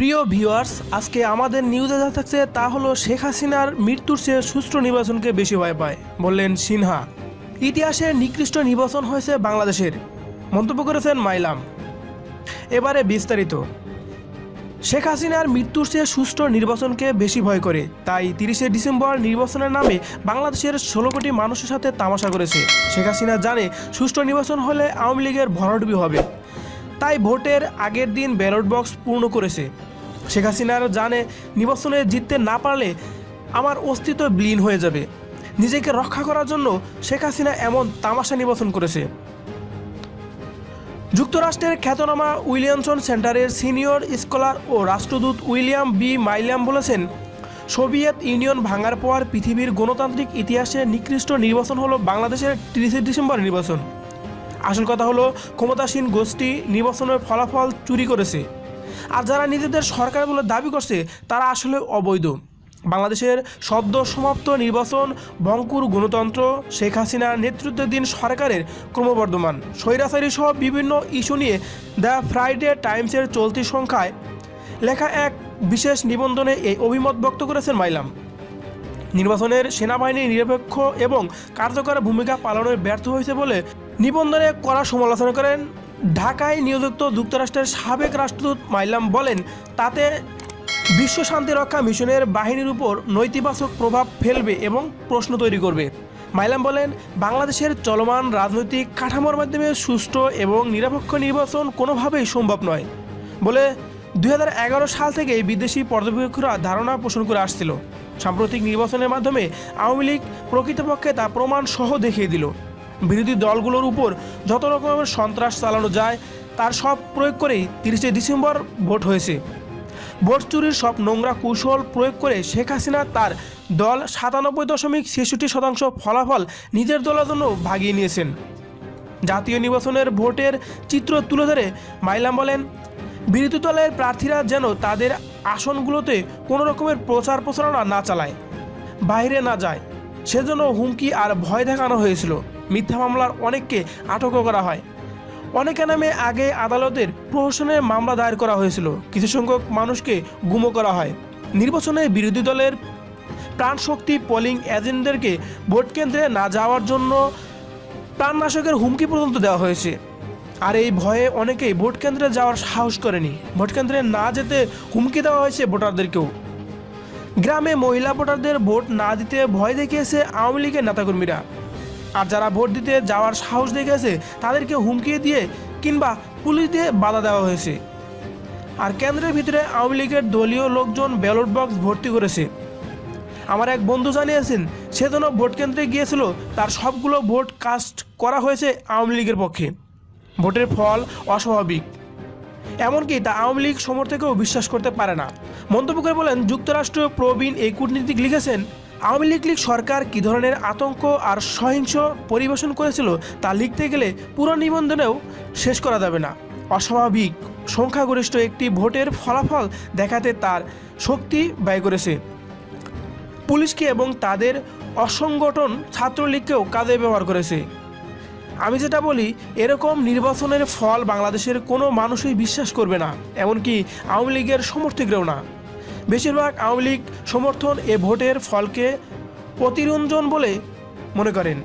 প্রিয় ভিউয়ার্স আজকে আমাদের নিউজে যা থাকছে তা হলো শেখ হাসিনার মৃত্যুর চেয়ে সুষ্ঠু নির্বাচনকে বেশি ভয় পায়, বললেন সিনহা। ইতিহাসে নিকৃষ্ট নির্বাচন হয়েছে বাংলাদেশের, মন্তব্য করেছেন মাইলাম। এবারে বিস্তারিত। শেখ হাসিনার মৃত্যুর চেয়ে সুষ্ঠু নির্বাচনকে বেশি ভয় করে, তাই তিরিশে ডিসেম্বর নির্বাচনের নামে বাংলাদেশের ষোলো কোটি মানুষের সাথে তামাশা করেছে। শেখ হাসিনা জানে সুষ্ঠু নির্বাচন হলে আওয়ামী লীগের ভরাডুবি হবে। তাই ভোটের আগের দিন ব্যালট বক্স পূর্ণ করেছে। শেখ হাসিনার জানে, নির্বাচনে জিততে না পারলে আমার অস্তিত্ব বিলীন হয়ে যাবে। নিজেকে রক্ষা করার জন্য শেখ হাসিনা এমন তামাশা নির্বাচন করেছে। যুক্তরাষ্ট্রের খ্যাতনামা উইলিয়ামসন সেন্টারের সিনিয়র স্কলার ও রাষ্ট্রদূত উইলিয়াম বি. মাইলিয়াম বলেছেন, সোভিয়েত ইউনিয়ন ভাঙার পর পৃথিবীর গণতান্ত্রিক ইতিহাসে নিকৃষ্ট নির্বাচন হলো বাংলাদেশের তিরিশে ডিসেম্বর নির্বাচন। আসল কথা হলো, ক্ষমতাসীন গোষ্ঠী নির্বাচনের ফলাফল চুরি করেছে। আর যারা নিজেদের সরকার বলে দাবি করছে, তারা আসলে অবৈধ। বাংলাদেশের সদ্য সমাপ্ত নির্বাচন বঙ্কুর গণতন্ত্র, শেখ হাসিনার নেতৃত্বাধীন সরকারের ক্রমবর্ধমান। স্বৈরাচারী সহ বিভিন্ন ইস্যু নিয়ে দ্য ফ্রাইডে টাইমসের চলতি সংখ্যায় লেখা এক বিশেষ নিবন্ধনে এই অভিমত ব্যক্ত করেছেন মাইলাম। নির্বাচনের সেনাবাহিনী নিরপেক্ষ এবং কার্যকর ভূমিকা পালনে ব্যর্থ হয়েছে বলে নিবন্ধনে কড়া সমালোচনা করেন ঢাকায় নিযুক্ত যুক্তরাষ্ট্রের সাবেক রাষ্ট্রদূত মাইলাম বলেন, তাতে বিশ্ব শান্তি রক্ষা মিশনের বাহিনীর উপর নৈতিবাচক প্রভাব ফেলবে এবং প্রশ্ন তৈরি করবে। মাইলাম বলেন, বাংলাদেশের চলমান রাজনৈতিক কাঠামোর মাধ্যমে সুষ্ঠু এবং নিরপেক্ষ নির্বাচন কোনোভাবেই সম্ভব নয় বলে দু হাজার এগারো সাল থেকে বিদেশি পর্যবেক্ষকরা ধারণা পোষণ করে আসছিল। সাম্প্রতিক নির্বাচনের মাধ্যমে আওয়ামী লীগ প্রকৃতপক্ষে তা প্রমাণ সহ দেখিয়ে দিল। বিরোধী দলগুলোর উপর যত রকমের সন্ত্রাস চালানো যায়, তার সব প্রয়োগ করেই তিরিশে ডিসেম্বর ভোট হয়েছে। ভোট চুরির সব নোংরা কৌশল প্রয়োগ করে শেখ হাসিনা তার দল সাতানব্বই দশমিক ছেষট্টি শতাংশ ফলাফল নিজের দলের জন্য ভাগিয়ে নিয়েছেন। জাতীয় নির্বাচনের ভোটের চিত্র তুলে ধরে মাইলাম বলেন, বিরোধী দলের প্রার্থীরা যেন তাদের আসনগুলোতে কোনো রকমের প্রচার প্রচারণা না চালায়, বাইরে না যায়। সেজন্য হুমকি আর ভয় দেখানো হয়েছিল। মিথ্যা মামলার অনেককে আটকও করা হয়। অনেকে নামে আগে আদালতের প্রহসনে মামলা দায়ের করা হয়েছিল। কিছু সংখ্যক মানুষকে গুমো করা হয়। নির্বাচনে বিরোধী দলের প্রাণশক্তি পোলিং এজেন্টদেরকে ভোট কেন্দ্রে না যাওয়ার জন্য প্রাণনাশকের হুমকি পর্যন্ত দেওয়া হয়েছে। আর এই ভয়ে অনেকেই ভোট কেন্দ্রে যাওয়ার সাহস করেনি। ভোট কেন্দ্রে না যেতে হুমকি দেওয়া হয়েছে ভোটারদেরকেও। গ্রামে মহিলা ভোটারদের ভোট না দিতে ভয় দেখিয়েছে আওয়ামী লীগের নেতাকর্মীরা। আর যারা ভোট দিতে যাওয়ার সাহস দেখিয়েছে, তাদেরকে হুমকি দিয়ে কিংবা পুলিশ দিয়ে বাধা দেওয়া হয়েছে। আর কেন্দ্রের ভিতরে আওয়ামী লীগের দলীয় লোকজন ব্যালট বক্স ভর্তি করেছে। আমার এক বন্ধু জানিয়েছেন, সে যেন ভোট কেন্দ্রে গিয়েছিল, তার সবগুলো ভোট কাস্ট করা হয়েছে আওয়ামী লীগের পক্ষে। ভোটের ফল অস্বাভাবিক। এমনকি তা আওয়ামী লীগ সমর্থকেও বিশ্বাস করতে পারে না। মন্তব্য করে বলেন যুক্তরাষ্ট্রীয় প্রবীণ এই কূটনীতিক লিখেছেন, আওয়ামী লীগ লীগ সরকার কী ধরনের আতঙ্ক আর সহিংস পরিবেশন করেছিল তা লিখতে গেলে পুরো নিবন্ধনেও শেষ করা যাবে না। অস্বাভাবিক। সংখ্যাগরিষ্ঠ একটি ভোটের ফলাফল দেখাতে তার শক্তি ব্যয় করেছে। পুলিশকে এবং তাদের অসংগঠন ছাত্রলীগকেও কাজে ব্যবহার করেছে। আমি যেটা বলি, এরকম নির্বাচনের ফল বাংলাদেশের কোনো মানুষই বিশ্বাস করবে না, এমনকি আওয়ামী লীগের সমর্থকরাও না। বেশিরভাগ আওয়ামী লীগ সমর্থন এ ভোটের ফলকে অতিরঞ্জন বলে মনে করেন।